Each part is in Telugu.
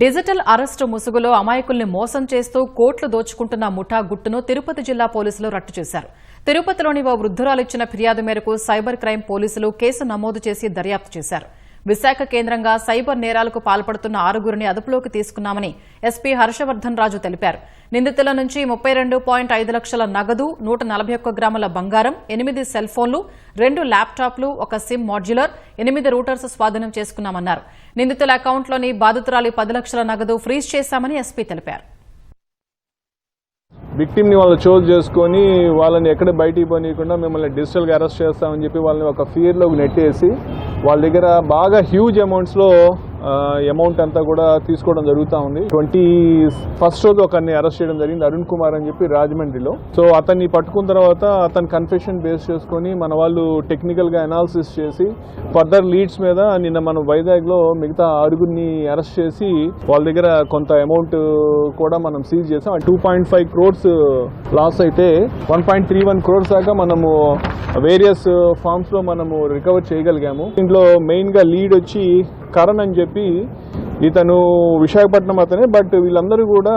డిజిటల్ అరెస్టు ముసుగులో అమాయకుల్ని మోసం చేస్తూ కోట్లు దోచుకుంటున్న ముఠా గుట్టును తిరుపతి జిల్లా పోలీసులు రట్టు చేశారు. తిరుపతిలోని ఓ వృద్ధురాలిచ్చిన ఫిర్యాదు మేరకు సైబర్ క్రైమ్ పోలీసులు కేసు నమోదు చేసి దర్యాప్తు చేశారు. విశాఖ కేంద్రంగా సైబర్ నేరాలకు పాల్పడుతున్న ఆరుగురిని అదుపులోకి తీసుకున్నామని ఎస్పీ హర్షవర్ధన్ రాజు తెలిపారు. నిందితుల నుంచి ముప్పై రెండు పాయింట్ ఐదు లక్షల నగదు నూట నలభై ఒక్క గ్రాముల బంగారం ఎనిమిది సెల్ ఫోన్లు రెండు ల్యాప్టాప్లు ఒక సిమ్ మాడ్యులర్ ఎనిమిది రూటర్స్ స్వాధీనం చేసుకున్నామన్నారు. నిందితుల అకౌంట్లోని బాధితురాలి పది లక్షల నగదు ఫ్రీజ్ చేశామని ఎస్పీ తెలిపారు. విక్టిమ్ని వాళ్ళు చోజ్ చేసుకొని వాళ్ళని ఎక్కడ బయటికి పోనీయకుండా మిమ్మల్ని డిజిటల్గా అరెస్ట్ చేస్తామని చెప్పి వాళ్ళని ఒక ఫియర్లోకి నెట్టేసి వాళ్ళ దగ్గర బాగా హ్యూజ్ అమౌంట్స్లో అమౌంట్ అంతా కూడా తీసుకోవడం జరుగుతూ ఉంది. ట్వంటీ ఫస్ట్ రోజు ఒకరిని అరెస్ట్ చేయడం జరిగింది అరుణ్ కుమార్ అని చెప్పి రాజమండ్రిలో. సో అతన్ని పట్టుకున్న తర్వాత అతని కన్ఫెషన్ బేస్ చేసుకొని మన వాళ్ళు టెక్నికల్గా అనాలిసిస్ చేసి ఫర్దర్ లీడ్స్ మీద నిన్న మనం వైజాగ్లో మిగతా ఆరుగురిని అరెస్ట్ చేసి వాళ్ళ దగ్గర కొంత అమౌంట్ కూడా మనం సీజ్ చేసాం. Two point five crores loss అయితే one point three one crores దాకా మనము వేరియస్ ఫామ్స్లో మనము రికవర్ చేయగలిగాము. దీంట్లో మెయిన్గా లీడ్ వచ్చి కరణ్ అని చెప్పి ఇతను విశాఖపట్నం అతనే బట్ వీళ్ళందరూ కూడా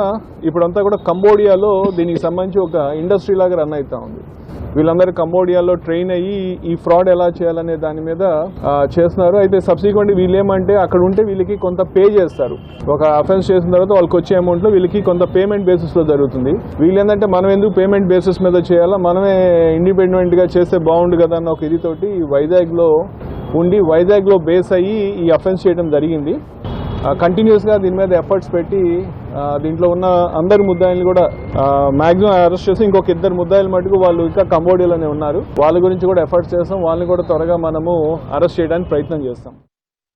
ఇప్పుడంతా కూడా కంబోడియాలో దీనికి సంబంధించి ఒక ఇండస్ట్రీ లాగా రన్ అవుతా ఉంది. వీళ్ళందరూ కంబోడియాలో ట్రైన్ అయ్యి ఈ ఫ్రాడ్ ఎలా చేయాలనే దాని మీద చేస్తున్నారు. అయితే సబ్సిక్వెంట్ వీళ్ళు ఏమంటే అక్కడ ఉంటే వీళ్ళకి కొంత పే చేస్తారు. ఒక అఫెన్స్ చేసిన తర్వాత వాళ్ళకి వచ్చే అమౌంట్లో వీళ్ళకి కొంత పేమెంట్ బేసిస్లో జరుగుతుంది. వీళ్ళేంటంటే మనం ఎందుకు పేమెంట్ బేసిస్ మీద చేయాలా? మనమే ఇండిపెండెంట్గా చేస్తే బాగుండు కదా అన్న ఒక ఇది తోటి వైజాగ్లో ఉండి వైజాగ్లో బేస్ అయ్యి ఈ అఫెన్స్ చేయడం జరిగింది. కంటిన్యూస్గా దీని మీద ఎఫర్ట్స్ పెట్టి దీంట్లో ఉన్న అందరి ముద్దాయిలు కూడా మ్యాక్సిమం అరెస్ట్ చేసి ఇంకొక ఇద్దరు ముద్దాయిలు మటుకు వాళ్ళు ఇంకా కంబోడియాలోనే ఉన్నారు. వాళ్ళ గురించి కూడా ఎఫర్ట్స్ చేస్తాం. వాళ్ళని కూడా త్వరగా మనము అరెస్ట్ చేయడానికి ప్రయత్నం చేస్తాం.